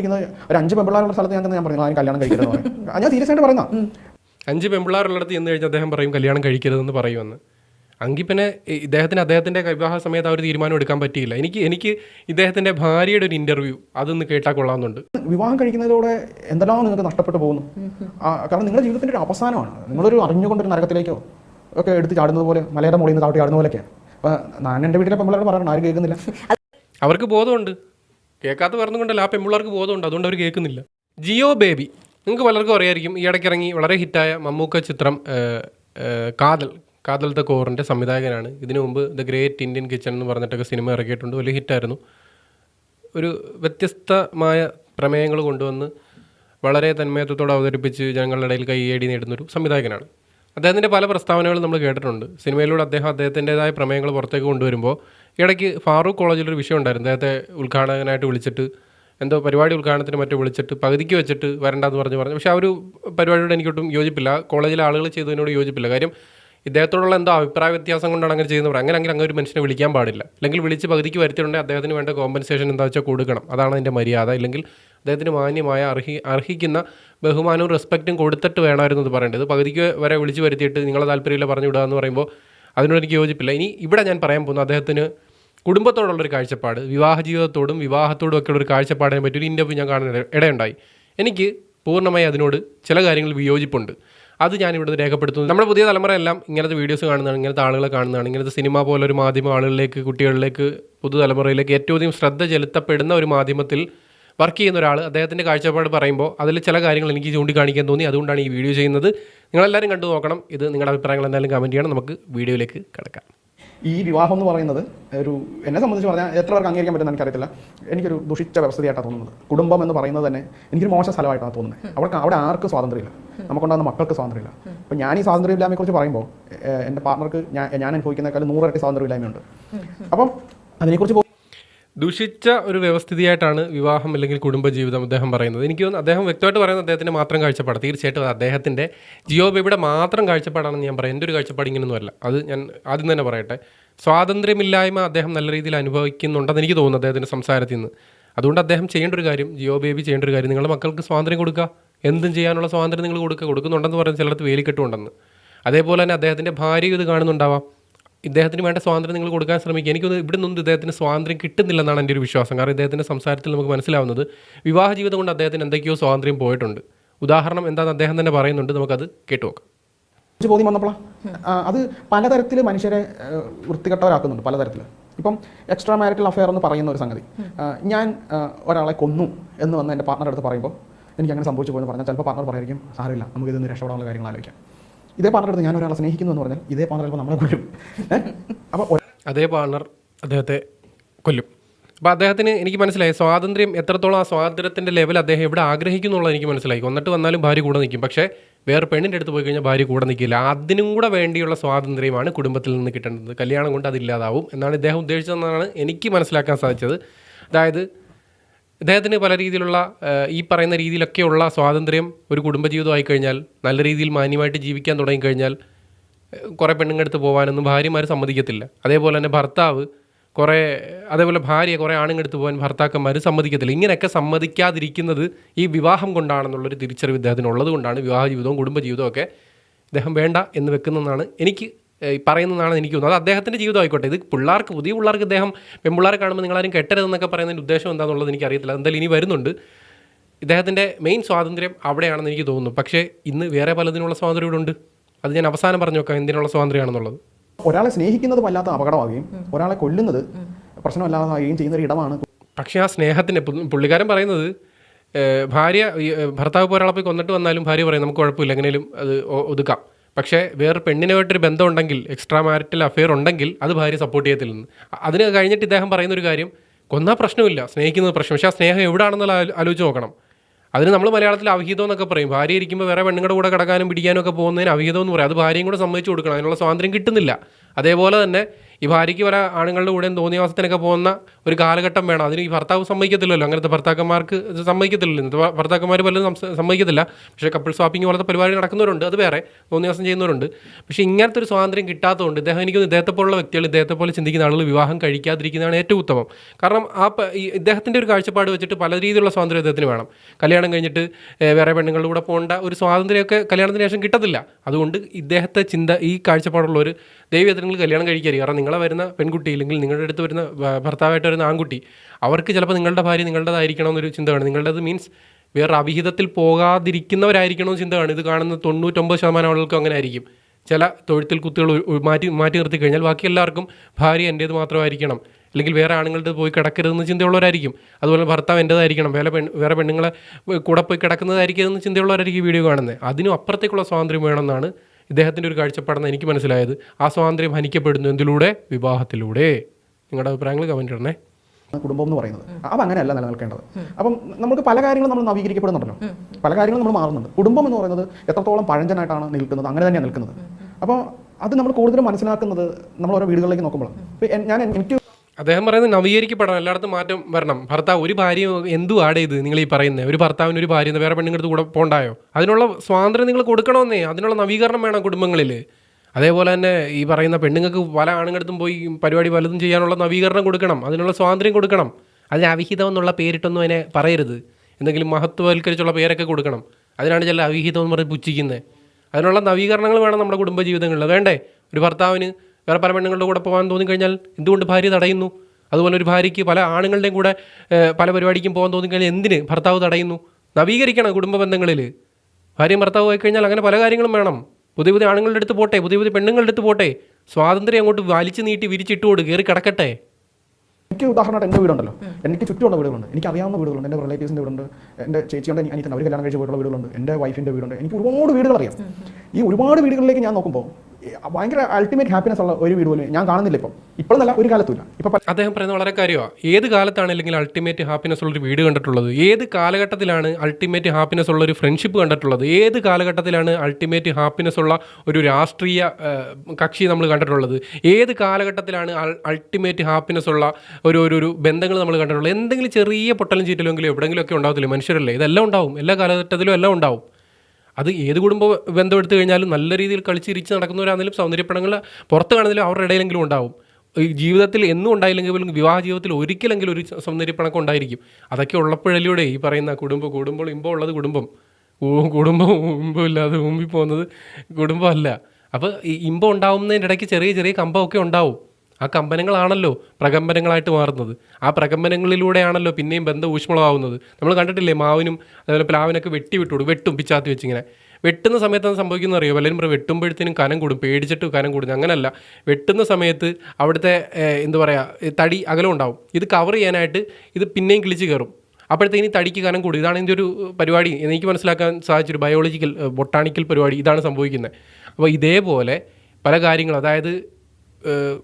പറഞ്ഞുകൊണ്ടിരിക്കുന്നത് ഒരു അഞ്ച് പെമ്പിള്ളാരുള്ള സ്ഥലത്ത് ഞാൻ തന്നെ ഞാൻ പറഞ്ഞു ആരും കല്യാണം ആ, ഞാൻ സീരിയസ് ആയിട്ട് പറയുന്ന അഞ്ച് പെമ്പിള്ളാരുള്ളടത്ത് ചെന്ന് കഴിഞ്ഞാൽ അദ്ദേഹം പറയും കല്യാണം കഴിക്കരുതെന്ന് പറയുമെന്ന്. അങ്കി പിന്നെ ഇദ്ദേഹത്തിന് അദ്ദേഹത്തിന്റെ വിവാഹ സമയത്ത് ആ ഒരു തീരുമാനം എടുക്കാൻ പറ്റിയില്ല. എനിക്ക് എനിക്ക് ഇദ്ദേഹത്തിന്റെ ഭാര്യയുടെ ഒരു ഇന്റർവ്യൂ അതൊന്ന് കേട്ടാൽ കൊള്ളാമെന്നുണ്ട് വിവാഹം കഴിക്കുന്നതോടെ എന്തെല്ലാം നിങ്ങൾക്ക് നഷ്ടപ്പെട്ടു പോകുന്നു? കാരണം നിങ്ങളുടെ ജീവിതത്തിന്റെ ഒരു അവസാനമാണ്. നിങ്ങളൊരു അറിഞ്ഞുകൊണ്ടൊരു നരകത്തിലേക്കോ ഒക്കെ എടുത്ത് ചാടുന്നത് പോലെ മലയുടെ മുകളിൽ നിന്ന് താട്ടി ചാടുന്ന പോലെയൊക്കെയാണ്. അപ്പൊ ഞാൻ എന്റെ വീട്ടിലെ പെമ്പിള്ളേരോട് പറയണം ആരും കേൾക്കുന്നില്ല. അവർക്ക് ബോധമുണ്ട്. കേൾക്കാത്ത പറഞ്ഞുകൊണ്ടല്ല ആ പെമ്പിള്ളേർക്ക് ബോധമുണ്ട്? അതുകൊണ്ട് അവർ കേൾക്കുന്നില്ല. ജിയോ ബേബി നിങ്ങൾക്ക് പലർക്കും അറിയായിരിക്കും ഈ ഇടയ്ക്കിറങ്ങി വളരെ ഹിറ്റായ മമ്മൂക്ക ചിത്രം കാതൽ കാതൽ ദ കോറിന്റെ സംവിധായകനാണ്. ഇതിനു മുമ്പ് ദ ഗ്രേറ്റ് ഇന്ത്യൻ കിച്ചൺ എന്ന് പറഞ്ഞിട്ടൊക്കെ സിനിമ ഇറക്കിയിട്ടുണ്ട്. വലിയ ഹിറ്റായിരുന്നു. ഒരു വ്യത്യസ്തമായ പ്രമേയങ്ങൾ കൊണ്ടുവന്ന് വളരെ തന്മയത്വത്തോടെ അവതരിപ്പിച്ച് ജനങ്ങളുടെ ഇടയിൽ കൈയേടി നേടുന്നൊരു സംവിധായകനാണ്. അദ്ദേഹത്തിന്റെ പല പ്രസ്താവനകളും നമ്മൾ കേട്ടിട്ടുണ്ട്. സിനിമയിലൂടെ അദ്ദേഹം അദ്ദേഹത്തിന്റെതായ പ്രമേയങ്ങൾ പുറത്തേക്ക് കൊണ്ടുവരുമ്പോൾ ഇടയ്ക്ക് ഫാറൂഖ് കോളേജിലൊരു വിഷയം ഉണ്ടായിരുന്നു. അദ്ദേഹത്തെ ഉദ്ഘാടകനായിട്ട് വിളിച്ചിട്ട് എന്തോ പരിപാടി ഉദ്ഘാടനത്തിന് മറ്റോ വിളിച്ചിട്ട് പകുതിക്ക് വെച്ചിട്ട് വരണ്ടെന്ന് പറഞ്ഞ് പറഞ്ഞു. പക്ഷേ ആ ഒരു പരിപാടിയോട് എനിക്കൊട്ടും യോജിപ്പില്ല. കോളേജിലെ ആളുകൾ ചെയ്തതിനോട് യോജിപ്പില്ല. കാര്യം ഇദ്ദേഹത്തോടുള്ള എന്തോ അഭിപ്രായ വ്യത്യാസം കൊണ്ടാണ് അങ്ങനെ ചെയ്യുന്നത് അങ്ങനെ അങ്ങനെ അങ്ങനെ ഒരു മനുഷ്യനെ വിളിക്കാൻ പാടില്ല. അല്ലെങ്കിൽ വിളിച്ച് പകുതിക്ക് വരുത്തിയിട്ടുണ്ടെങ്കിൽ അദ്ദേഹത്തിന് വേണ്ട കോമ്പൻസേഷൻ എന്താ വെച്ചാൽ കൊടുക്കണം. അതാണ് അതിന്റെ മര്യാദ. ഇല്ലെങ്കിൽ അദ്ദേഹത്തിന് മാന്യമായ അർഹി അർഹിക്കുന്ന ബഹുമാനവും റെസ്പെക്റ്റും കൊടുത്തിട്ട് വേണമായിരുന്നു ഇത് പറയേണ്ടത്. പകുതിക്ക് വരെ വിളിച്ചു വരുത്തിയിട്ട് നിങ്ങളെ താല്പര്യമില്ല പറഞ്ഞു വിടുക എന്ന് പറയുമ്പോൾ അതിനോട് എനിക്ക് യോജിപ്പില്ല. ഇനി ഇവിടെ ഞാൻ പറയാൻ പോകുന്നു അദ്ദേഹത്തിന് കുടുംബത്തോടുള്ളൊരു കാഴ്ചപ്പാട് വിവാഹ ജീവിതത്തോടും വിവാഹത്തോടും ഒക്കെ ഒരു കാഴ്ചപ്പാടിനെ പറ്റി ഒരു ഇന്റർവ്യൂ ഞാൻ കാണാൻ ഇട- ഇടയുണ്ടായി. എനിക്ക് പൂർണമായി അതിനോട് ചില കാര്യങ്ങൾ വിയോജിപ്പുണ്ട്. അത് ഞാൻ ഇവിടെ രേഖപ്പെടുത്തുന്നു. നമ്മുടെ പുതിയ തലമുറയെല്ലാം ഇങ്ങനത്തെ വീഡിയോസ് കാണുന്നതാണ് ഇങ്ങനത്തെ ആളുകളെ കാണുന്നതാണ് ഇങ്ങനത്തെ സിനിമ പോലെ ഒരു മാധ്യമം ആളുകളിലേക്ക് കുട്ടികളിലേക്ക് പുതുതലമുറയിലേക്ക് ഏറ്റവും അധികം ശ്രദ്ധ ചെലുത്തപ്പെടുന്ന ഒരു മാധ്യമത്തിൽ വർക്ക് ചെയ്യുന്ന ഒരാൾ അദ്ദേഹത്തിന്റെ കാഴ്ചപ്പാട് പറയുമ്പോൾ അതിൽ ചില കാര്യങ്ങൾ എനിക്ക് ചൂണ്ടിക്കാണിക്കാൻ തോന്നി. അതുകൊണ്ടാണ് ഈ വീഡിയോ ചെയ്യുന്നത്. നിങ്ങളെല്ലാവരും കണ്ടു നോക്കണം. ഇത് നിങ്ങളുടെ അഭിപ്രായങ്ങൾ എന്തായാലും കമന്റ് ചെയ്യണം. നമുക്ക് വീഡിയോയിലേക്ക് കിടക്കാം. ഈ വിവാഹം എന്ന് പറയുന്നത് ഒരു എന്നെ സംബന്ധിച്ച് പറഞ്ഞാൽ എത്ര പേർക്ക് അംഗീകരിക്കാൻ പറ്റുന്ന എനിക്കറിയത്തില്ല. എനിക്കൊരു ദുഷിച്ച വ്യവസ്ഥയായിട്ടാണ് തോന്നുന്നത്. കുടുംബം എന്ന് പറയുന്നത് തന്നെ എനിക്കൊരു മോശം സ്ഥലമായിട്ടാണ് തോന്നുന്നത്. അവിടെ അവിടെ ആർക്കും സ്വാതന്ത്ര്യമില്ല. നമുക്കുണ്ടാകുന്ന മക്കൾക്ക് സ്വാതന്ത്ര്യമില്ല. അപ്പോൾ ഞാൻ ഈ സ്വാതന്ത്ര്യമില്ലായ്മയെക്കുറിച്ച് പറയുമ്പോൾ എന്റെ പാർട്ണർക്ക് ഞാൻ ഞാൻ അനുഭവിക്കുന്നേക്കാൾ നൂറിരട്ടി സ്വാതന്ത്ര്യമില്ലായ്മയുണ്ട്. അപ്പം അതിനെക്കുറിച്ച് ദുഷിച്ച ഒരു വ്യവസ്ഥിതിയായിട്ടാണ് വിവാഹം അല്ലെങ്കിൽ കുടുംബജീവിതം അദ്ദേഹം പറയുന്നത്. എനിക്ക് തോന്നുന്നു അദ്ദേഹം വ്യക്തമായിട്ട് പറയുന്നത് അദ്ദേഹത്തിന്റെ മാത്രം കാഴ്ചപ്പാട് തീർച്ചയായിട്ടും അദ്ദേഹത്തിന്റെ ജിയോ ബേബിയുടെ മാത്രം കാഴ്ചപ്പാടാണെന്ന് ഞാൻ പറയാം. എന്റെ ഒരു കാഴ്ചപ്പാട് ഇങ്ങനെയൊന്നുമല്ല അത് ഞാൻ ആദ്യം തന്നെ പറയട്ടെ. സ്വാതന്ത്ര്യമില്ലായ്മ അദ്ദേഹം നല്ല രീതിയിൽ അനുഭവിക്കുന്നുണ്ടെന്ന് എനിക്ക് തോന്നുന്നു അദ്ദേഹത്തിന്റെ സംസാരത്തിൽ നിന്ന്. അതുകൊണ്ട് അദ്ദേഹം ചെയ്യേണ്ട ഒരു കാര്യം ജിയോ ബേബി ചെയ്യേണ്ട ഒരു കാര്യം നിങ്ങൾ മക്കൾക്ക് സ്വാതന്ത്ര്യം കൊടുക്കുക. എന്തും ചെയ്യാനുള്ള സ്വാതന്ത്ര്യം നിങ്ങൾ കൊടുക്കുക. കൊടുക്കുന്നുണ്ടെന്ന് പറയുന്നത് ചിലടത്ത് വേലിക്കെട്ടുണ്ടെന്ന് അതേപോലെ തന്നെ അദ്ദേഹത്തിന്റെ ഭാര്യ ഇത് കാണുന്നുണ്ടാവാം. ഇദ്ദേഹത്തിന് വേണ്ട സ്വാതന്ത്ര്യം നിങ്ങൾ കൊടുക്കാൻ ശ്രമിക്കുക. എനിക്കൊന്ന് ഇവിടെ നിന്നും ഇദ്ദേഹത്തിന് സ്വാതന്ത്ര്യം കിട്ടുന്നില്ലെന്നാണ് എന്റെ ഒരു വിശ്വാസം. കാരണം ഇദ്ദേഹത്തിന്റെ സംസാരത്തിൽ നമുക്ക് മനസ്സിലാവുന്നത് വിവാഹ ജീവിതം കൊണ്ട് അദ്ദേഹത്തിന് എന്തൊക്കെയോ സ്വാതന്ത്ര്യം പോയിട്ടുണ്ട്. ഉദാഹരണം എന്താണെന്ന് അദ്ദേഹം തന്നെ പറയുന്നുണ്ട്. നമുക്കത് കേട്ടു നോക്കാം. കുറച്ച് ബോധ്യം വന്നപ്പോഴാണ് അത് പലതരത്തിൽ മനുഷ്യരെ വൃത്തികെട്ടവരാക്കുന്നുണ്ട് പലതരത്തിൽ. ഇപ്പം എക്സ്ട്രാ മാരിറ്റൽ അഫെയർ എന്ന് പറയുന്ന ഒരു സംഗതി. ഞാൻ ഒരാളെ കൊന്നു എന്ന് വന്ന് എന്റെ പാർട്ണറുടെ അടുത്ത് പറയുമ്പോൾ എനിക്ക് അങ്ങനെ സംഭവിച്ചു പോയെന്ന് പറഞ്ഞാൽ ചിലപ്പോൾ പാർട്ണർ പറയായിരിക്കും സാരമില്ല നമുക്ക് ഇതൊന്ന് രക്ഷപ്പെടാനുള്ള കാര്യങ്ങൾ ആലോചിക്കാം. ഇതേ പാർട്ണർ ഞാൻ ഒരാളെ സ്നേഹിക്കുന്നു എന്ന് പറഞ്ഞാൽ ഇതേ പാർട്ണർ നമ്മളെ കൊല്ലും. അപ്പോൾ അതേ പാർട്ണർ അദ്ദേഹത്തെ കൊല്ലും. അപ്പോൾ അദ്ദേഹത്തിന് എനിക്ക് മനസ്സിലായി സ്വാതന്ത്ര്യം എത്രത്തോളം ആ സ്വാതന്ത്ര്യത്തിന്റെ ലെവൽ അദ്ദേഹം എവിടെ ആഗ്രഹിക്കുന്നു എന്നുള്ളത് എനിക്ക് മനസ്സിലായി. കൊന്നിട്ട് വന്നാലും ഭാര്യ കൂടെ നിൽക്കും പക്ഷേ വേറെ പെണ്ണിന്റെ അടുത്ത് പോയി കഴിഞ്ഞാൽ ഭാര്യ കൂടെ നിൽക്കില്ല അതിനും കൂടെ വേണ്ടിയുള്ള സ്വാതന്ത്ര്യമാണ് കുടുംബത്തിൽ നിന്ന് കിട്ടേണ്ടത്. കല്യാണം കൊണ്ട് അതില്ലാതാവും എന്നാണ് ഇദ്ദേഹം ഉദ്ദേശിച്ചതെന്നാണ് എനിക്ക് മനസ്സിലാക്കാൻ സാധിച്ചത്. അതായത് ഇദ്ദേഹത്തിന് പല രീതിയിലുള്ള ഈ പറയുന്ന രീതിയിലൊക്കെയുള്ള സ്വാതന്ത്ര്യം ഒരു കുടുംബജീവിതമായി കഴിഞ്ഞാൽ നല്ല രീതിയിൽ മാന്യമായിട്ട് ജീവിക്കാൻ തുടങ്ങിക്കഴിഞ്ഞാൽ കുറേ പെണ്ണുങ്ങടുത്ത് പോകാനൊന്നും ഭാര്യമാർ സമ്മതിക്കത്തില്ല. അതേപോലെ തന്നെ ഭർത്താവ് കുറേ അതേപോലെ ഭാര്യ കുറേ ആണുങ്ങടുത്ത് പോകാൻ ഭർത്താക്കന്മാർ സമ്മതിക്കത്തില്ല. ഇങ്ങനെയൊക്കെ സമ്മതിക്കാതിരിക്കുന്നത് ഈ വിവാഹം കൊണ്ടാണെന്നുള്ളൊരു തിരിച്ചറിവ് ഇദ്ദേഹത്തിന് ഉള്ളതുകൊണ്ടാണ് വിവാഹ ജീവിതവും കുടുംബജീവിതവും ഒക്കെ ഇദ്ദേഹം വേണ്ട എന്ന് വെക്കുന്നതെന്നാണ് എനിക്ക് ഏഹ്, പറയുന്നതെന്നാണ് എനിക്ക് തോന്നുന്നത്. അത് അദ്ദേഹത്തിന്റെ ജീവിതം ആയിക്കോട്ടെ. ഇത് പിള്ളേർക്ക് പുതിയ പിള്ളേർക്ക് ഇദ്ദേഹം പെൺപിള്ളേരെ കാണുമ്പോൾ നിങ്ങളാരും കെട്ടരുതെന്നൊക്കെ പറയുന്നതിന്റെ ഉദ്ദേശം എന്താണെന്നുള്ളത് എനിക്ക് എനിക്കറിയത്തില്ല എന്തായാലും ഇനി വരുന്നുണ്ട്. ഇദ്ദേഹത്തിന്റെ മെയിൻ സ്വാതന്ത്ര്യം അവിടെയാണെന്ന് എനിക്ക് തോന്നുന്നു. പക്ഷേ ഇന്ന് വേറെ പലതിനുള്ള സ്വാതന്ത്ര്യം ഇവിടെ ഉണ്ട്. അത് ഞാൻ അവസാനം പറഞ്ഞു നോക്കാം എന്തിനുള്ള സ്വാതന്ത്ര്യമാണെന്നുള്ളത്. ഒരാളെ സ്നേഹിക്കുന്നത് വല്ലാത്ത അപകടമാവുകയും ഒരാളെ കൊല്ലുന്നത് പ്രശ്നമല്ലാതാവുകയും ചെയ്യുന്ന ഒരു ഇടമാണ്. പക്ഷേ ആ സ്നേഹത്തിന്റെ പുള്ളിക്കാരൻ പറയുന്നത് ഭാര്യ ഭർത്താവ് പോരാളെ ഒരാളെ പോയി കൊന്നിട്ട് വന്നാലും ഭാര്യ പറയും നമുക്ക് കുഴപ്പമില്ല എങ്ങനെയും അത് ഒതുക്കാം. പക്ഷേ വേറെ പെണ്ണിനുമായിട്ടൊരു ബന്ധം ഉണ്ടെങ്കിൽ എക്സ്ട്രാ മാരിറ്റൽ അഫെയർ ഉണ്ടെങ്കിൽ അത് ഭാര്യ സപ്പോർട്ട് ചെയ്യത്തില്ലെന്ന് അതിന് കഴിഞ്ഞിട്ട് ഇദ്ദേഹം പറയുന്ന ഒരു കാര്യം കൊന്നാ പ്രശ്നമില്ല സ്നേഹിക്കുന്നത് പ്രശ്നം പക്ഷേ ആ സ്നേഹം എവിടെയാണെന്നുള്ള ആലോ- ആലോചിച്ച് നോക്കണം. അതിന് നമ്മൾ മലയാളത്തിൽ അവഹിതം എന്നൊക്കെ പറയും. ഭാര്യ ഇരിക്കുമ്പോൾ വേറെ പെണ്ണുങ്ങളുടെ കൂടെ കിടക്കാനും പിടിക്കാനും ഒക്കെ പോകുന്നതിന് അവഹിതം എന്ന് പറയും. അത് ഭാര്യയും കൂടെ സമ്മതിച്ചു കൊടുക്കണം അതിനുള്ള സ്വാതന്ത്ര്യം കിട്ടുന്നില്ല. അതേപോലെ തന്നെ ഈ ഭാര്യയ്ക്ക് പല ആണുങ്ങളുടെ കൂടെയും തോന്നിയവാസത്തിനൊക്കെ പോകുന്ന ഒരു കാലഘട്ടം വേണം. അതിന് ഈ ഭർത്താവ് സമ്മതിക്കത്തില്ലല്ലോ. അങ്ങനത്തെ ഭർത്താക്കന്മാർക്ക് സമ്മതിക്കത്തില്ലല്ലോ. ഇന്നത്തെ ഭർത്താക്കന്മാർ പലരും സമ്മതിക്കത്തില്ല. പക്ഷേ കപ്പിൾ സ്വാപ്പിംഗ് പോലത്തെ പരിപാടി നടക്കുന്നവരുണ്ട്. അത് വേറെ. തോന്നിയാസം ചെയ്യുന്നവരുണ്ട്. പക്ഷേ ഇങ്ങനത്തെ ഒരു സ്വാതന്ത്ര്യം കിട്ടാത്തതുകൊണ്ട് ഇദ്ദേഹം എനിക്ക് ഇദ്ദേഹത്തെ പോലുള്ള വ്യക്തികൾ ഇദ്ദേഹത്തെ പോലെ ചിന്തിക്കുന്ന ആളുകൾ വിവാഹം കഴിക്കാതിരിക്കുന്നതാണ് ഏറ്റവും ഉത്തമം. കാരണം ആ ഇദ്ദേഹത്തിന്റെ ഒരു കാഴ്ചപ്പാട് വെച്ചിട്ട് പല രീതിയിലുള്ള സ്വാതന്ത്ര്യം ഇദ്ദേഹത്തിന് വേണം. കല്യാണം കഴിഞ്ഞിട്ട് വേറെ പെണ്ണുങ്ങളുടെ കൂടെ പോകേണ്ട ഒരു സ്വാതന്ത്ര്യമൊക്കെ കല്യാണത്തിന് ശേഷം കിട്ടത്തില്ല. അതുകൊണ്ട് ഇദ്ദേഹത്തെ ചിന്ത ഈ കാഴ്ചപ്പാടുള്ളവർ നിങ്ങൾ കല്യാണം കഴിക്കരുത് കാരണം നിങ്ങളെ വരുന്ന പെൺകുട്ടി അല്ലെങ്കിൽ നിങ്ങളുടെ അടുത്ത് വരുന്ന ഭർത്താവായിട്ട് വരുന്ന ആൺകുട്ടി അവർക്ക് ചിലപ്പോൾ നിങ്ങളുടെ ഭാര്യ നിങ്ങളുടേതായിരിക്കണം എന്നൊരു ചിന്ത വേണം നിങ്ങളുടേത് മീൻസ് വേറെ അവിഹിതത്തിൽ പോകാതിരിക്കുന്നവരായിരിക്കണം ചിന്ത കാണും ഇത് കാണുന്ന തൊണ്ണൂറ്റൊമ്പത് ശതമാനം ആളുകൾക്കും അങ്ങനെ ആയിരിക്കും. ചില തൊഴുത്തിൽ കുത്തുകൾ മാറ്റി മാറ്റി നിർത്തി കഴിഞ്ഞാൽ ബാക്കി എല്ലാവർക്കും ഭാര്യ എന്റേത് മാത്രമായിരിക്കണം. അല്ലെങ്കിൽ വേറെ ആണുങ്ങളുടെ പോയി കിടക്കരുതെന്ന് ചിന്തയുള്ളവരായിരിക്കും. അതുപോലെ ഭർത്താവ് എന്റേതായിരിക്കണം വേറെ പെൺ വേറെ പെണ്ണുങ്ങളെ കൂടെ പോയി കിടക്കുന്നതായിരിക്കും ചിന്തയുള്ളവരായിരിക്കും വീഡിയോ കാണുന്നത്. അതിനും അപ്പുറത്തേക്കുള്ള സ്വാതന്ത്ര്യം വേണമെന്നാണ് ഇദ്ദേഹത്തിന്റെ ഒരു കാഴ്ചപ്പാടെന്ന് എനിക്ക് മനസ്സിലായത്. ആ സ്വാതന്ത്ര്യം ഹനിക്കപ്പെടുന്നു എന്തിലൂടെ വിവാഹത്തിലൂടെ. നിങ്ങളുടെ അഭിപ്രായങ്ങൾ കമന്റ് ഇടണേ. കുടുംബം എന്ന് പറയുന്നത്. അപ്പം അങ്ങനെയല്ല നിലനിൽക്കേണ്ടത്. അപ്പം നമുക്ക് പല കാര്യങ്ങളും നമ്മൾ നവീകരിക്കപ്പെടുന്നുണ്ടല്ലോ. പല കാര്യങ്ങളും നമ്മൾ മാറുന്നുണ്ട്. കുടുംബം എന്ന് പറയുന്നത് എത്രത്തോളം പഴഞ്ചനായിട്ടാണ് നിൽക്കുന്നത് അങ്ങനെ തന്നെയാണ് നിൽക്കുന്നത്. അപ്പോൾ അത് നമ്മൾ കൂടുതലും മനസ്സിലാക്കുന്നത് നമ്മൾ ഓരോ വീടുകളിലേക്ക് നോക്കുമ്പോൾ ഞാൻ എനിക്ക് അദ്ദേഹം പറയുന്നത് നവീകരിക്കപ്പെടണം എല്ലായിടത്തും മാറ്റം വരണം. ഭർത്താവ് ഒരു ഭാര്യ എന്തു ആഡ് ചെയ്ത് നിങ്ങൾ ഈ പറയുന്നത് ഒരു ഭർത്താവിന് ഒരു ഭാര്യ വേറെ പെണ്ണുങ്ങളുടെ കൂടെ പോണ്ടായോ? അതിനുള്ള സ്വാതന്ത്ര്യം നിങ്ങൾ കൊടുക്കണമെന്നേ. അതിനുള്ള നവീകരണം വേണം കുടുംബങ്ങളിൽ അതേപോലെ തന്നെ ഈ പറയുന്ന പെണ്ണുങ്ങൾക്ക് പല ആണുങ്ങളടുത്തും പോയി പരിപാടി പലതും ചെയ്യാനുള്ള നവീകരണം കൊടുക്കണം. അതിനുള്ള സ്വാതന്ത്ര്യം കൊടുക്കണം. അതിന് അവിഹിതം എന്നുള്ള പേരിട്ടൊന്നും അതിനെ പറയരുത്. എന്തെങ്കിലും മഹത്വവൽക്കരിച്ചുള്ള പേരൊക്കെ കൊടുക്കണം. അതിനാണ് ചില അവിഹിതം എന്ന് പറഞ്ഞ് പുച്ഛിക്കുന്നത് അതിനുള്ള നവീകരണങ്ങൾ വേണം നമ്മുടെ കുടുംബജീവിതങ്ങളിൽ. വേണ്ടേ? ഒരു ഭർത്താവിന് വേറെ പല പെണ്ണുങ്ങളുടെ കൂടെ പോകാൻ തോന്നിക്കഴിഞ്ഞാൽ എന്തുകൊണ്ട് ഭാര്യ തടയുന്നു? അതുപോലെ ഒരു ഭാര്യയ്ക്ക് പല ആണുങ്ങളുടെയും കൂടെ പല പരിപാടിക്കും പോകാൻ തോന്നിക്കഴിഞ്ഞാൽ എന്തിന് ഭർത്താവ് തടയുന്നു? നവീകരിക്കണം കുടുംബ ബന്ധങ്ങളിൽ ഭാര്യയും ഭർത്താവ് പോയി കഴിഞ്ഞാൽ അങ്ങനെ പല കാര്യങ്ങളും വേണം. പുതിയ പുതിയ ആണുങ്ങളുടെ അടുത്ത് പോട്ടെ പുതിയ പുതിയ പെണ്ണുങ്ങളുടെ അടുത്ത് പോട്ടെ. സ്വാതന്ത്ര്യം അങ്ങോട്ട് വലിച്ചു നീട്ടി വിരിച്ചിട്ടുകൊണ്ട് കയറി കിടക്കട്ടെ. എനിക്ക് ഉദാഹരണമായിട്ട് എന്റെ വീടുണ്ടല്ലോ. എനിക്ക് ചുറ്റുമുള്ള വീടുകളുണ്ട്. എനിക്ക് അറിയാവുന്ന വീടുകളുണ്ട്. എന്റെ റിലേറ്റീവ്സിന്റെ വീടുണ്ട്. എന്റെ ചേച്ചിയുണ്ട് അനിയത്തിന് അവർ കല്യാണം കഴിച്ച് പോയിട്ടുള്ള വീടുകളുണ്ട്. എന്റെ വൈഫിന്റെ വീടുണ്ട്. എനിക്ക് ഒരുപാട് വീടുകൾ അറിയാം ഈ ഒരുപാട് വീടുകളിലേക്ക് ഞാൻ നോക്കുമ്പോൾ ഭയങ്കര അൾട്ടിമേറ്റ് ഹാപ്പിനെസ് ഉള്ള ഒരു വീട് പോലും ഞാൻ കാണുന്നില്ല ഇപ്പം. ഇപ്പോഴെന്നല്ല ഒരു കാലത്തുമില്ല. ഇപ്പം അദ്ദേഹം പറയുന്നത് വളരെ കാര്യമാണ് ഏത് കാലത്താണ് അല്ലെങ്കിൽ അൾട്ടിമേറ്റ് ഹാപ്പിനെസ് ഉള്ളൊരു വീട് കണ്ടിട്ടുള്ളത്? ഏത് കാലഘട്ടത്തിലാണ് അൾട്ടിമേറ്റ് ഹാപ്പിനെസ് ഉള്ള ഒരു ഫ്രണ്ട്ഷിപ്പ് കണ്ടിട്ടുള്ളത്? ഏത് കാലഘട്ടത്തിലാണ് അൾട്ടിമേറ്റ് ഹാപ്പിനെസ് ഉള്ള ഒരു രാഷ്ട്രീയ കക്ഷി നമ്മൾ കണ്ടിട്ടുള്ളത്? ഏത് കാലഘട്ടത്തിലാണ് അൾട്ടിമേറ്റ് ഹാപ്പിനെസ് ഉള്ള ഒരു ഒരു ഒരു ബന്ധങ്ങൾ നമ്മൾ കണ്ടിട്ടുള്ളത്? എന്തെങ്കിലും ചെറിയ പൊട്ടലും ചീറ്റലെങ്കിലും എവിടെയെങ്കിലും ഒക്കെ ഉണ്ടാകത്തില്ലേ മനുഷ്യരല്ലേ? ഇതെല്ലാം ഉണ്ടാവും. എല്ലാ കാലഘട്ടത്തിലും എല്ലാം ഉണ്ടാവും. അത് ഏത് കുടുംബ ബന്ധം എടുത്തു കഴിഞ്ഞാലും നല്ല രീതിയിൽ കളിച്ചിരിച്ച് നടക്കുന്നവരാണെങ്കിലും സൗന്ദര്യപ്പണങ്ങൾ പുറത്ത് കാണുന്നതിലും അവരുടെ ഇടയിലെങ്കിലും ഉണ്ടാവും. ജീവിതത്തിൽ എന്നും ഉണ്ടായില്ലെങ്കിൽ പോലും വിവാഹ ജീവിതത്തിൽ ഒരിക്കലെങ്കിലും ഒരു സൗന്ദര്യപ്പണക്കം ഉണ്ടായിരിക്കും. അതൊക്കെ ഉള്ളപ്പോഴിലൂടെ ഈ പറയുന്ന കുടുംബം കുടുംബം ഇമ്പം ഉള്ളത് കുടുംബം. കുടുംബം ഇമ്പമില്ലാതെ മുമ്പിൽ പോകുന്നത് കുടുംബമല്ല. അപ്പോൾ ഈ ഇമ്പം ഉണ്ടാവുന്നതിന്റെ ഇടയ്ക്ക് ചെറിയ ചെറിയ കമ്പമൊക്കെ ഉണ്ടാവും. ആ കമ്പനങ്ങളാണല്ലോ പ്രകമ്പനങ്ങളായിട്ട് മാറുന്നത്. ആ പ്രകമ്പനങ്ങളിലൂടെയാണല്ലോ പിന്നെയും ബന്ധം ഊഷ്മളമാവുന്നത്. നമ്മൾ കണ്ടിട്ടില്ലേ മാവിനും അതുപോലെ പ്ലാവിനൊക്കെ വെട്ടി വിട്ടോടും വെട്ടും പിച്ചാത്തി വെച്ചിങ്ങനെ. വെട്ടുന്ന സമയത്ത് അത് സംഭവിക്കുന്ന അറിയോ? പലരും പറയും വെട്ടുമ്പോഴത്തേനും കനം കൂടും പേടിച്ചിട്ട് കനം കൂടും. അങ്ങനല്ല. വെട്ടുന്ന സമയത്ത് അവിടുത്തെ എന്താ പറയുക തടി അകലം ഉണ്ടാവും. ഇത് കവർ ചെയ്യാനായിട്ട് ഇത് പിന്നെയും കിളിച്ച് കയറും. അപ്പോഴത്തേന് ഈ തടിക്ക് കനം കൂടും. ഇതാണ് ഇതിന്റെ ഒരു പരിപാടി. എനിക്ക് മനസ്സിലാക്കാൻ സാധിച്ചൊരു ബയോളജിക്കൽ ബൊട്ടാണിക്കൽ പരിപാടി. ഇതാണ് സംഭവിക്കുന്നത്. അപ്പോൾ ഇതേപോലെ പല കാര്യങ്ങളും അതായത്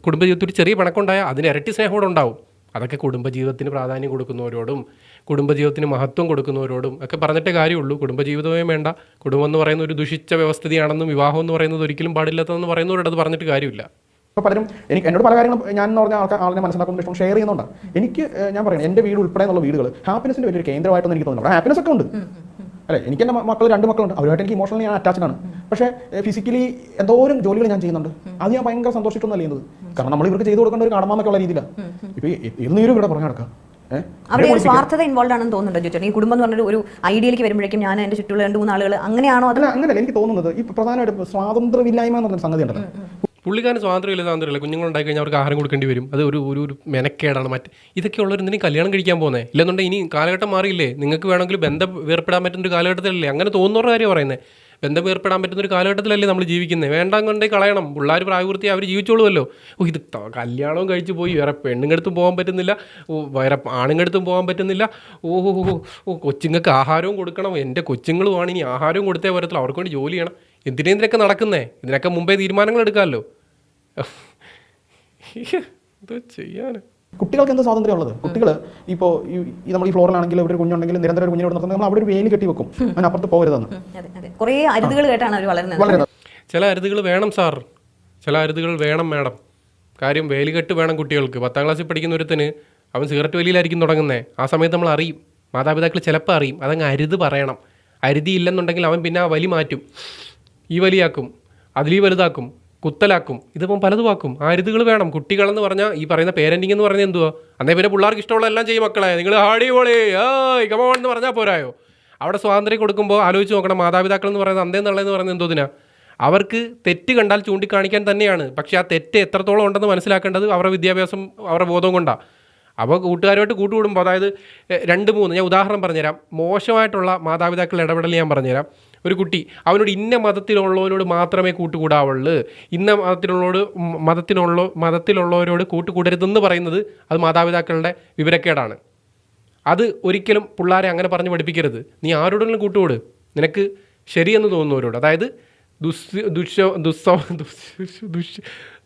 കുടുംബജീവിതത്തിൽ ഒരു ചെറിയ പണക്കുണ്ടായ അതിന് ഇരട്ടി സ്നേഹം കൂടെ ഉണ്ടാവും. അതൊക്കെ കുടുംബജീവിതത്തിന് പ്രാധാന്യം കൊടുക്കുന്നവരോടും കുടുംബജീവിതത്തിന് മഹത്വം കൊടുക്കുന്നവരോടും ഒക്കെ പറഞ്ഞിട്ടേ കാര്യമുള്ളൂ. കുടുംബജീവിതമേ വേണ്ട. കുടുംബം എന്ന് പറയുന്ന ഒരു ദുഷിച്ച വ്യവസ്ഥിതിയാണെന്നും വിവാഹം എന്ന് പറയുന്നത് ഒരിക്കലും പാടില്ലാത്തതെന്ന് പറയുന്നവരോട് അത് പറഞ്ഞിട്ട് കാര്യമില്ല. ഇപ്പോൾ പലരും എനിക്ക് എന്നോട് പല കാര്യങ്ങളും ഞാൻ എന്ന് പറഞ്ഞ ആൾക്കാർ ആളിനെ മനസ്സിലാക്കുന്ന ഇഷ്ടം ഷെയർ ചെയ്യുന്നുണ്ട്. എനിക്ക് ഞാൻ പറയുന്നത് എന്റെ വീട് ഉൾപ്പെടെ എന്നുള്ള വീടുകൾ ഹാപ്പിനെസിന്റെ വലിയൊരു കേന്ദ്രമായിട്ടൊന്നും എനിക്ക് തോന്നുന്നു ഹാപ്പിനെസ് ഒക്കെ ഉണ്ട്. അല്ലെ എനിക്ക് എന്റെ മക്കൾ രണ്ട് മക്കളുണ്ട്. അവരുമായിട്ട് എനിക്ക് ഇമോഷണലി ഞാൻ അറ്റാച്ച്ഡ് ആണ്. പക്ഷേ ഫിസിക്കലി എന്തോരം ജോലികൾ ഞാൻ ചെയ്യുന്നുണ്ട്. അത് ഞാൻ ഭയങ്കര സന്തോഷിച്ചിട്ടൊന്നും ചെയ്യുന്നത്? കാരണം നമ്മൾ ഇവർക്ക് ചെയ്തു കൊടുക്കേണ്ട ഒരു കടമ ഉള്ള രീതിയിലാണ് ഇപ്പോൾ എന്നീരും ഇവിടെ പറഞ്ഞു നടക്കുക ഏഹ് അവിടെ ഒരു സ്വാർത്ഥത ഇൻവോൾവ് ആണെന്ന് തോന്നുന്നുണ്ടോ ജിറ്റൻ ഈ കുടുംബം എന്ന് പറഞ്ഞൊരു ഒരു ഐഡിയയിലേക്ക് വരുമ്പോഴേക്കും ഞാൻ എന്റെ ചുറ്റുള്ള രണ്ട് മൂന്ന് ആളുകൾ അങ്ങനെയാണോ അതല്ല അങ്ങനെയല്ല. എനിക്ക് തോന്നുന്നത് ഈ പ്രധാനമായിട്ട് സ്വാതന്ത്ര്യമില്ലായ്മ എന്ന് പറഞ്ഞ സംഗതി ഉണ്ടല്ലോ. പുള്ളിക്കാരൻ സ്വാതന്ത്ര്യമില്ല സ്വാതന്ത്ര്യമില്ല. കുഞ്ഞുങ്ങളുണ്ടായി കഴിഞ്ഞാൽ അവർക്ക് ആഹാരം കൊടുക്കേണ്ടി വരും. അത് ഒരു ഒരു മെനക്കേടാണ്. മറ്റ് ഇതൊക്കെ ഉള്ളവർ എന്തിനും കല്യാണം കഴിക്കാൻ പോകുന്നത് ഇല്ലെന്നുണ്ടെങ്കിൽ ഇനി കാലഘട്ടം മാറിയില്ലേ? നിങ്ങൾക്ക് വേണമെങ്കിൽ ബന്ധം വേർപ്പെടാൻ പറ്റുന്ന ഒരു കാലഘട്ടത്തിലല്ലേ? അങ്ങനെ തോന്നുന്നവരുടെ കാര്യം പറയുന്നത് ബന്ധം വേർപ്പെടാൻ പറ്റുന്ന ഒരു കാലഘട്ടത്തിലല്ലേ നമ്മൾ ജീവിക്കുന്നത് വേണ്ടാൻ കൊണ്ടേ കളയണം. പിള്ളേർ പ്രായപൂർത്തി അവർ ജീവിച്ചോളുമല്ലോ. ഓ ഇത് കല്യാണവും കഴിച്ച് പോയി. വേറെ പെണ്ണുങ്ങടുത്തും പോകാൻ പറ്റുന്നില്ല. വേറെ ആണുങ്ങടുത്തും പോകാൻ പറ്റുന്നില്ല. ഓ ഓ ഓ, കൊച്ചുങ്ങൾക്ക് ആഹാരവും കൊടുക്കണം. എന്റെ കൊച്ചുങ്ങളുമാണ് ഇനി ആഹാരവും കൊടുത്തേ വരത്തില്ല അവർക്ക് വേണ്ടി ജോലി ചെയ്യണം. എന്തിനാ ഇതിനൊക്കെ നടക്കുന്നേ? ഇതിനൊക്കെ മുമ്പേ തീരുമാനങ്ങൾ എടുക്കാമല്ലോ. ചെയ്യാന്? കുട്ടികൾക്ക് എന്ത് സ്വാതന്ത്ര്യം ഉള്ളത്? കുട്ടികൾ ഇപ്പോൾ ഈ നമ്മൾ ഈ ഫ്ലോറിലാണെങ്കിൽ ഇവിടെ ഒരു കുഞ്ഞുണ്ടെങ്കിൽ നിരന്തരം ഒരു കുഞ്ഞിനോട് നടത്തുന്നത് നമ്മൾ അവിടെ ഒരു വേലി കെട്ടി വെക്കും. അതിന് അപ്പുറത്ത് പോകരുതെന്ന്. അതെ അതെ. കുറേ അരുതുകൾ കേട്ടാണ് അവർ വളരുന്നത്. ചില അരുതുകൾ വേണം സാർ. ചില അരുതുകൾ വേണം മാഡം. കാര്യം വേലി കെട്ട് വേണം കുട്ടികൾക്ക്. പത്താം ക്ലാസ്സിൽ പഠിക്കുന്ന ഒരുത്തിന് അവൻ സിഗരറ്റ് വലിയിലായിരിക്കും തുടങ്ങുന്നത് ആ സമയത്ത് നമ്മൾ അറിയും. മാതാപിതാക്കൾ ചിലപ്പോൾ അറിയും. അതങ്ങ് അരുത് പറയണം. അരുതി ഇല്ലെന്നുണ്ടെങ്കിൽ അവൻ പിന്നെ ആ വലി മാറ്റും. ഈ വലിയാക്കും. അതിലീ വലുതാക്കും. കുത്തലാക്കും. ഇതിപ്പം പലതുവാക്കും ആ വേണം. കുട്ടികളെന്ന് പറഞ്ഞാൽ ഈ പറയുന്ന പേരന്റിങ് എന്ന് പറയുന്നത് എന്തുവാ? അന്നേ പിന്നെ പിള്ളേർക്ക് ഇഷ്ടമുള്ള എല്ലാം ചെയ്യും മക്കളെ. നിങ്ങൾ ഹാടി പോളി ഏയ് കമോൺ എന്ന് പറഞ്ഞാൽ പോരായോ? അവിടെ സ്വാതന്ത്ര്യം കൊടുക്കുമ്പോൾ ആലോചിച്ച് നോക്കണം. മാതാപിതാക്കൾ എന്ന് പറയുന്നത് അന്തേന്നുള്ളതെന്ന് പറയുന്നത് എന്തോതിനാ അവർക്ക് തെറ്റ് കണ്ടാൽ ചൂണ്ടിക്കാണിക്കാൻ തന്നെയാണ്. പക്ഷേ ആ തെറ്റ് എത്രത്തോളം ഉണ്ടെന്ന് മനസ്സിലാക്കേണ്ടത് അവരുടെ വിദ്യാഭ്യാസം അവരുടെ ബോധം കൊണ്ടാണ് അപ്പോൾ കൂട്ടുകാരുമായിട്ട് കൂട്ടുകൂടുമ്പോൾ അതായത് രണ്ട് മൂന്ന് ഞാൻ ഉദാഹരണം പറഞ്ഞുതരാം. മോശമായിട്ടുള്ള മാതാപിതാക്കളുടെ ഇടപെടൽ ഞാൻ പറഞ്ഞുതരാം. ഒരു കുട്ടി അവനോട് ഇന്ന മതത്തിലുള്ളവരോട് മാത്രമേ കൂട്ടുകൂടാവുള്ളൂ. ഇന്ന മതത്തിലുള്ളവരോട് മതത്തിനുള്ള മതത്തിലുള്ളവരോട് കൂട്ടുകൂടരുതെന്ന് പറയുന്നത് അത് മാതാപിതാക്കളുടെ വിവരക്കേടാണ്. അത് ഒരിക്കലും പിള്ളേരെ അങ്ങനെ പറഞ്ഞ് പഠിപ്പിക്കരുത്. നീ ആരോടെങ്കിലും കൂട്ടുകൂട്. നിനക്ക് ശരിയെന്ന് തോന്നുന്നവരോട്. അതായത് ദുസ് ദുഷ ദുസ്സ ദുസ് ദുഷ്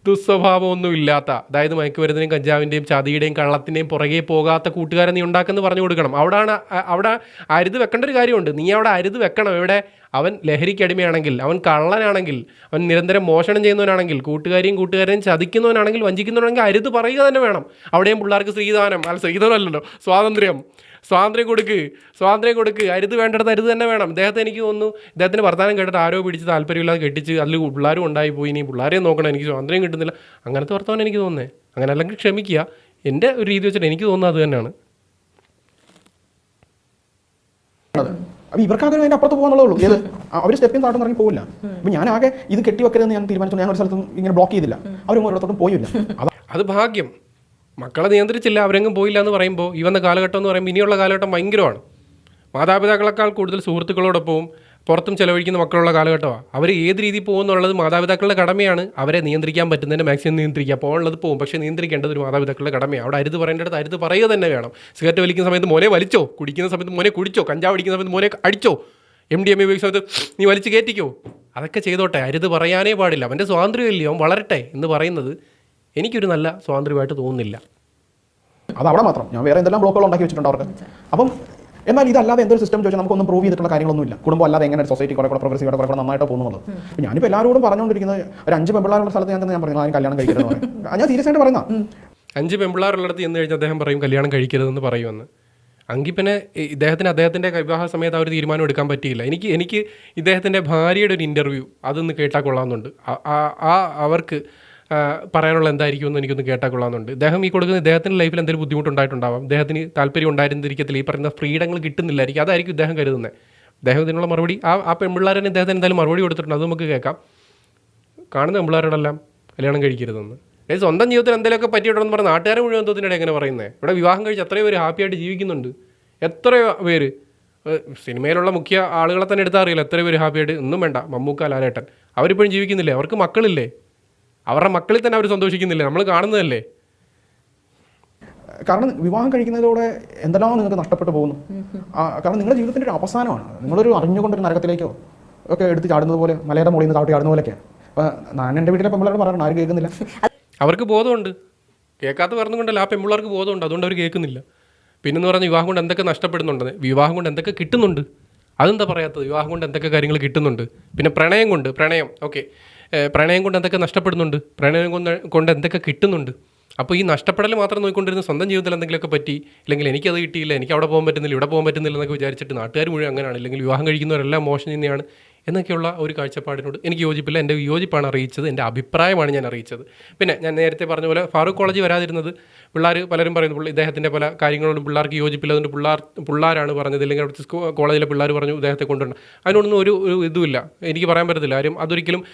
ദുസ്വഭാവമൊന്നും ഇല്ലാത്ത അതായത് മയക്കുമരുന്നിനും കഞ്ചാവിന്റെയും ചതിയുടെയും കള്ളത്തിന്റെയും പുറകെ പോകാത്ത കൂട്ടുകാരെ നീ ഉണ്ടാക്കുമെന്ന് പറഞ്ഞു കൊടുക്കണം. അവിടാണ് അവിടെ അരുത് വെക്കേണ്ട ഒരു കാര്യമുണ്ട്. നീ അവിടെ അരുത് വെക്കണം. ഇവിടെ അവൻ ലഹരിക്കടിമയാണെങ്കിൽ അവൻ കള്ളനാണെങ്കിൽ അവൻ നിരന്തരം മോഷണം ചെയ്യുന്നവനാണെങ്കിൽ കൂട്ടുകാരെയും കൂട്ടുകാരെയും ചതിക്കുന്നവനാണെങ്കിൽ വഞ്ചിക്കുന്നവനാണെങ്കിൽ അരുത് പറയുക തന്നെ വേണം. അവിടെയും പിള്ളേർക്ക് ശ്രീദാനം അല്ല ശ്രീദാനമല്ലല്ലോ സ്വാതന്ത്ര്യം. സ്വാതന്ത്ര്യം കൊടുക്ക് സ്വാതന്ത്ര്യം കൊടുക്ക്. അരുത് വേണ്ടടുത്ത് അരുത് തന്നെ വേണം. ഇദ്ദേഹത്തെ എനിക്ക് തോന്നുന്നു ഇദ്ദേഹത്തിന്റെ വർത്തമാനം കേട്ടിട്ട് ആരോ പിടിച്ച് താല്പര്യമില്ലാതെ കെട്ടിച്ച് അതിൽ പിള്ളേരും ഉണ്ടായി പോയി ഇനി പിള്ളേരെയും നോക്കണം. എനിക്ക് സ്വാതന്ത്ര്യം കിട്ടുന്നില്ല. അങ്ങനത്തെ വർത്തമാനം എനിക്ക് തോന്നുന്നത് അങ്ങനെ അല്ലെങ്കിൽ ക്ഷമിക്കുക. എന്റെ ഒരു രീതി വെച്ചിട്ട് എനിക്ക് തോന്നുന്നത് അത് തന്നെയാണ്. അപ്പോൾ ഇവർക്കാകെ അതിന്റെ അപ്പുറത്ത് പോകാന്നുള്ളേ ഉള്ളൂ. ഏത്? അവർ സ്റ്റെപ്പിൽ താട്ടം ഇറങ്ങി പോകില്ല അപ്പോൾ ഞാൻ ആകെ ഇത് കെട്ടി കെട്ടിവെക്കരുതെന്ന് ഞാൻ തീരുമാനിച്ചു. ഞാൻ ഒരു സ്ഥലത്തും ഇങ്ങനെ ബ്ലോക്ക് ചെയ്തില്ല. അവരും ഓരോരുത്തർക്കും പോയില്ല. അത് ഭാഗ്യം. മക്കളെ നിയന്ത്രിച്ചില്ല അവരെങ്ങും പോയില്ല എന്ന് പറയുമ്പോൾ ഈ വന്ന കാലഘട്ടം എന്ന് പറയുമ്പോൾ ഇനിയുള്ള കാലഘട്ടം ഭയങ്കരമാണ്. മാതാപിതാക്കളെക്കാൾ കൂടുതൽ സുഹൃത്തുക്കളോടൊപ്പവും പുറത്തും ചിലവഴിക്കുന്ന മക്കളുള്ള കാലഘട്ടമാണ് അവർ ഏത് രീതിയിൽ പോകുന്നുള്ളത് മാതാപിതാക്കളുടെ കടമയാണ്. അവരെ നിയന്ത്രിക്കാൻ പറ്റുന്നതിന്റെ മാക്സിമം നിയന്ത്രിക്കുക. പോകാനുള്ളത് പോകും. പക്ഷേ നിയന്ത്രിക്കേണ്ടത് ഒരു മാതാപിതാക്കളുടെ കടമയാണ് അവിടെ അരുത് പറയേണ്ടത് അരുത് പറയുക തന്നെ വേണം. സിഗരറ്റ് വലിക്കുന്ന സമയത്ത് മോനെ വലിച്ചോ? കുടിക്കുന്ന സമയത്ത് മോനെ കുടിച്ചോ? കഞ്ചാവ് അടിക്കുന്ന സമയത്ത് മോനെ അടിച്ചോ? എം ഡി എം ഉപയോഗിക്കുന്ന സമയത്ത് നീ വലിച്ച് കയറ്റിക്കോ അതൊക്കെ ചെയ്തോട്ടെ. അരുത് പറയാനേ പാടില്ല. അവന്റെ സ്വാതന്ത്ര്യമില്ല? അവൻ വളരട്ടെ എന്ന് പറയുന്നത് എനിക്കൊരു നല്ല സ്വാതന്ത്ര്യമായിട്ട് തോന്നുന്നില്ല. അത് അവിടെ മാത്രം. ഞാൻ വേറെ എന്തെല്ലാം ബ്ലോക്കുകൾ ഉണ്ടാക്കി വെച്ചിട്ടുണ്ട് അവർക്ക്. അപ്പം എന്നാൽ ഇതല്ലാതെ എന്തൊരു സിസ്റ്റം ചോദിച്ചാൽ നമുക്കൊന്നും പ്രൂവ് ചെയ്തിട്ടുള്ള കാര്യങ്ങളൊന്നുമില്ല. കുടുംബം അല്ലാതെ എങ്ങനെ സൊസൈറ്റി കുറെ കൂടെ പ്രോഗ്രസീവ് കുറെ കൂടെ നന്നായിട്ട് പോകുന്നുള്ളത്. അപ്പോൾ ഞാനിപ്പോൾ എല്ലാവരോടും പറഞ്ഞുകൊണ്ടിരിക്കുന്നത് ഒരു അഞ്ച് പെമ്പിള്ളാരുള്ള സ്ഥലത്ത് ഞാൻ തന്നെ ഞാൻ പറഞ്ഞു ആരും കല്യാണം കഴിക്കരുത് ഞാൻ സീരിയസ് ആയിട്ട് പറയുന്ന അഞ്ച് പെമ്പിള്ളാരുള്ളിടത്ത് ചെന്ന് കഴിഞ്ഞാൽ അദ്ദേഹം പറയും കല്യാണം കഴിക്കരുതെന്ന് പറയുമെന്ന്. അങ്കി പിന്നെ ഇദ്ദേഹത്തിന് അദ്ദേഹത്തിന്റെ വിവാഹ സമയത്ത് ആ ഒരു തീരുമാനം എടുക്കാൻ പറ്റിയില്ല. എനിക്ക് എനിക്ക് ഇദ്ദേഹത്തിന്റെ ഭാര്യയുടെ ഒരു ഇന്റർവ്യൂ അതൊന്ന് കേട്ടാൽ കൊള്ളാമെന്നുണ്ട് ആ അവർക്ക് ആ, എന്തായിരിക്കും എന്ന് എനിക്കൊന്ന് കേട്ടാൽ കൊള്ളാമെന്നുണ്ട്. ഇദ്ദേഹം ഈ കൊടുക്കുന്ന ഇദ്ദേഹത്തിന്റെ ലൈഫിൽ എന്തെങ്കിലും ബുദ്ധിമുട്ടുണ്ടായിട്ടുണ്ടാവാം. ഇദ്ദേഹത്തിന് താല്പര്യം ഉണ്ടായിരുന്നിരിക്കത്തില്ല. ഈ പറയുന്ന ഫ്രീഡങ്ങൾ കിട്ടുന്നില്ലായിരിക്കും. അതായിരിക്കും ഇദ്ദേഹം കരുതുന്നത്. ഇദ്ദേഹം ഇതിനുള്ള മറുപടി ആ ആ പെൺപിള്ളേരെ ഇദ്ദേഹത്തിന് എന്തായാലും മറുപടി കൊടുത്തിട്ടുണ്ട്. അത് നമുക്ക് കേൾക്കാം. കാണുന്ന പെൺപിള്ളേരോടെല്ലാം കല്യാണം കഴിക്കരുതെന്ന്. അതായത് സ്വന്തം ജീവിതത്തിൽ എന്തെങ്കിലുമൊക്കെ പറ്റിയിട്ടുണ്ടെന്ന് പറഞ്ഞ നാട്ടുകാരെ മുഴുവൻ എന്തോത്തിനിടെ എങ്ങനെ പറയുന്നത് ഇവിടെ വിവാഹം കഴിച്ച് എത്രയോ പേര് ഹാപ്പി ആയിട്ട് ജീവിക്കുന്നുണ്ട്. എത്രയോ പേര്. സിനിമയിലുള്ള മുഖ്യ ആളുകളെ തന്നെ എടുത്താൽ അറിയില്ല. എത്ര പേര് ഹാപ്പിയായിട്ട് ഒന്നും വേണ്ട. മമ്മൂക്ക ലാലേട്ടൻ. അവരിപ്പോഴും ജീവിക്കുന്നില്ലേ? അവർക്ക് മക്കളില്ലേ? അവരുടെ മക്കളിൽ തന്നെ അവർ സന്തോഷിക്കുന്നില്ല? നമ്മൾ കാണുന്നതല്ലേ? കാരണം വിവാഹം കഴിക്കുന്നതോടെ എന്തെല്ലാം നിങ്ങൾക്ക് നഷ്ടപ്പെട്ടു പോകുന്നു? കാരണം നിങ്ങളുടെ ജീവിതത്തിന്റെ ഒരു അവസാനമാണ്. നിങ്ങളൊരു അറിഞ്ഞുകൊണ്ടൊരു നരകത്തിലേക്കോ ഒക്കെ എടുത്ത് ചാടുന്നത് പോലെ മലയുടെ മുകളിൽ നിന്ന് താട്ടി ചാടുന്ന പോലെയൊക്കെയാണ് അപ്പോൾ ഞാൻ എന്റെ വീട്ടിലെ പെമ്പിള്ളേരോട് പറയണം ആരും കേൾക്കുന്നില്ല. അവർക്ക് ബോധമുണ്ട്. കേൾക്കാത്ത പറഞ്ഞുകൊണ്ടല്ല കൊണ്ടല്ല ആ പെമ്പിള്ളേർക്ക് ബോധമുണ്ട്. അതുകൊണ്ട് അവർ കേൾക്കുന്നില്ല. പിന്നെന്ന് പറഞ്ഞാൽ വിവാഹം കൊണ്ട് എന്തൊക്കെ നഷ്ടപ്പെടുന്നുണ്ടെന്ന് വിവാഹം കൊണ്ട് എന്തൊക്കെ കിട്ടുന്നുണ്ട്? അതെന്താ പറയാത്തത്? വിവാഹം കൊണ്ട് എന്തൊക്കെ കാര്യങ്ങൾ കിട്ടുന്നുണ്ട്? പിന്നെ പ്രണയം കൊണ്ട് പ്രണയം ഓക്കെ പ്രണയം കൊണ്ട് എന്തൊക്കെ നഷ്ടപ്പെടുന്നുണ്ട്? പ്രണയം കൊണ്ട് കൊണ്ട് എന്തൊക്കെ കിട്ടുന്നുണ്ട്? അപ്പോൾ ഈ നഷ്ടപ്പെടൽ മാത്രം നോക്കിക്കൊണ്ടിരുന്ന സ്വന്തം ജീവിതത്തിൽ എന്തെങ്കിലുമൊക്കെ പറ്റി ഇല്ലെങ്കിൽ എനിക്കത് കിട്ടിയില്ല എനിക്ക് അവിടെ പോകാൻ പറ്റുന്നില്ല ഇവിടെ പോകാൻ പറ്റുന്നില്ല എന്നൊക്കെ വിചാരിച്ചിട്ട് നാട്ടുകാർ മുഴുവൻ അങ്ങനെയാണ്. ഇല്ലെങ്കിൽ വിവാഹം കഴിക്കുന്നവരെല്ലാം മോശം തന്നെയാണ്. എന്നൊക്കെയുള്ള ഒരു കാഴ്ചപ്പാടിനോട് എനിക്ക് യോജിപ്പില്ല. എന്റെ യോജിപ്പാണ് അറിയിച്ചത്. എന്റെ അഭിപ്രായമാണ് ഞാൻ അറിയിച്ചത്. പിന്നെ ഞാൻ നേരത്തെ പറഞ്ഞ പോലെ ഫാറൂഖ് കോളേജ് വരാതിരുന്നത് പിള്ളേർ പലരും പറയുന്നു ഇദ്ദേഹത്തിന്റെ പല കാര്യങ്ങളോടും പിള്ളേർക്ക് യോജിപ്പില്ല അതുകൊണ്ട് പിള്ളേർ പിള്ളേരാണ് പറഞ്ഞത്. അല്ലെങ്കിൽ അവിടുത്തെ കോളേജിലെ പിള്ളേർ പറഞ്ഞു ഇദ്ദേഹത്തെ കൊണ്ടുവരണം. അതിനൊന്നും ഒരു ഇതുമില്ല. എനിക്ക് പറയാൻ പറ്റത്തില്ല. ആരും അതൊരിക്കലും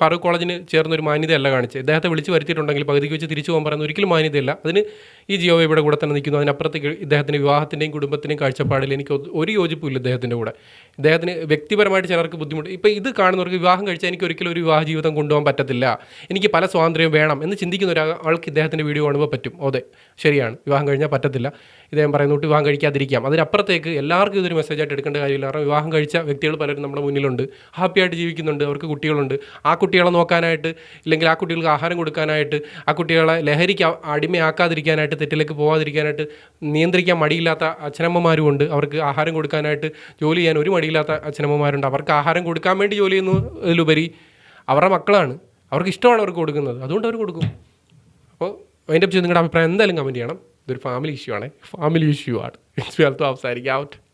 ഫാറൂഖ് കോളേജിന് ചേർന്ന ഒരു മാന്യതയല്ല കാണിച്ചത്. ഇദ്ദേഹത്തെ വിളിച്ച് വരുത്തിയിട്ടുണ്ടെങ്കിൽ പകുതിക്ക് വെച്ച് തിരിച്ചു പോകാൻ പറയുന്ന ഒരിക്കലും മാന്യതയല്ല. അതിന് ഈ ജിയോ ഇവിടെ കൂടെ തന്നെ നിൽക്കുന്നു. അതിനപ്പുറത്തേക്ക് ഇദ്ദേഹത്തിന്റെ വിവാഹത്തിന്റെയും കുടുംബത്തിന്റെയും കാഴ്ചപ്പാടിൽ എനിക്ക് ഒരു യോജിപ്പുമില്ല ഇദ്ദേഹത്തിന്റെ കൂടെ. ഇദ്ദേഹത്തിന് വ്യക്തിപരമായിട്ട് ചിലർക്ക് ബുദ്ധിമുട്ട്. ഇപ്പോൾ ഇത് കാണുന്നവർക്ക് വിവാഹം കഴിച്ചാൽ എനിക്ക് ഒരിക്കലും ഒരു വിവാഹ ജീവിതം കൊണ്ടുപോകാൻ പറ്റത്തില്ല. എനിക്ക് പല സ്വാതന്ത്ര്യം വേണം എന്ന് ചിന്തിക്കുന്ന ഒരാൾക്ക് ഇദ്ദേഹത്തിന്റെ വീഡിയോ കാണുമ്പോൾ പറ്റും. അതെ ശരിയാണ്. വിവാഹം കഴിഞ്ഞാൽ പറ്റത്തില്ല. ഇദ്ദേഹം പറയുന്നുട്ട് വിവാഹം കഴിക്കാതിരിക്കാം. അതിനപ്പുറത്തേക്ക് എല്ലാവർക്കും ഇതൊരു മെസ്സേജായിട്ട് എടുക്കേണ്ട കാര്യമില്ല. കാരണം വിവാഹം കഴിച്ച വ്യക്തികൾ പലരും നമ്മുടെ മുന്നിലുണ്ട്. ഹാപ്പിയായിട്ട് ജീവിക്കുന്നുണ്ട്. അവർക്ക് കുട്ടികളുണ്ട്. ആ കുട്ടികളെ നോക്കാനായിട്ട് ഇല്ലെങ്കിൽ ആ കുട്ടികൾക്ക് ആഹാരം കൊടുക്കാനായിട്ട് ആ കുട്ടികളെ ലഹരിക്ക് അടിമയാക്കാതിരിക്കാനായിട്ട് തെറ്റിലേക്ക് പോകാതിരിക്കാനായിട്ട് നിയന്ത്രിക്കാൻ മടിയില്ലാത്ത അച്ഛനമ്മമാരും ഉണ്ട് അവർക്ക് ആഹാരം കൊടുക്കാനായിട്ട് ജോലി ചെയ്യാൻ ഒരു മടിയില്ലാത്ത അച്ഛനമ്മമാരുണ്ട്. അവർക്ക് ആഹാരം കൊടുക്കാൻ വേണ്ടി ജോലി ചെയ്യുന്നതിലുപരി അവരുടെ മക്കളാണ്. അവർക്ക് ഇഷ്ടമാണ് അവർക്ക് കൊടുക്കുന്നത്. അതുകൊണ്ട് അവർ കൊടുക്കും. അപ്പോൾ അതിന്റെ പറ്റി നിങ്ങളുടെ അഭിപ്രായം എന്തായാലും കമന്റ് ചെയ്യണം. ഇതൊരു ഫാമിലി ഇഷ്യൂ ആണ്. ഫാമിലി ഇഷ്യൂ ആണ്. അവസാനിക്കാം. ഔട്ട്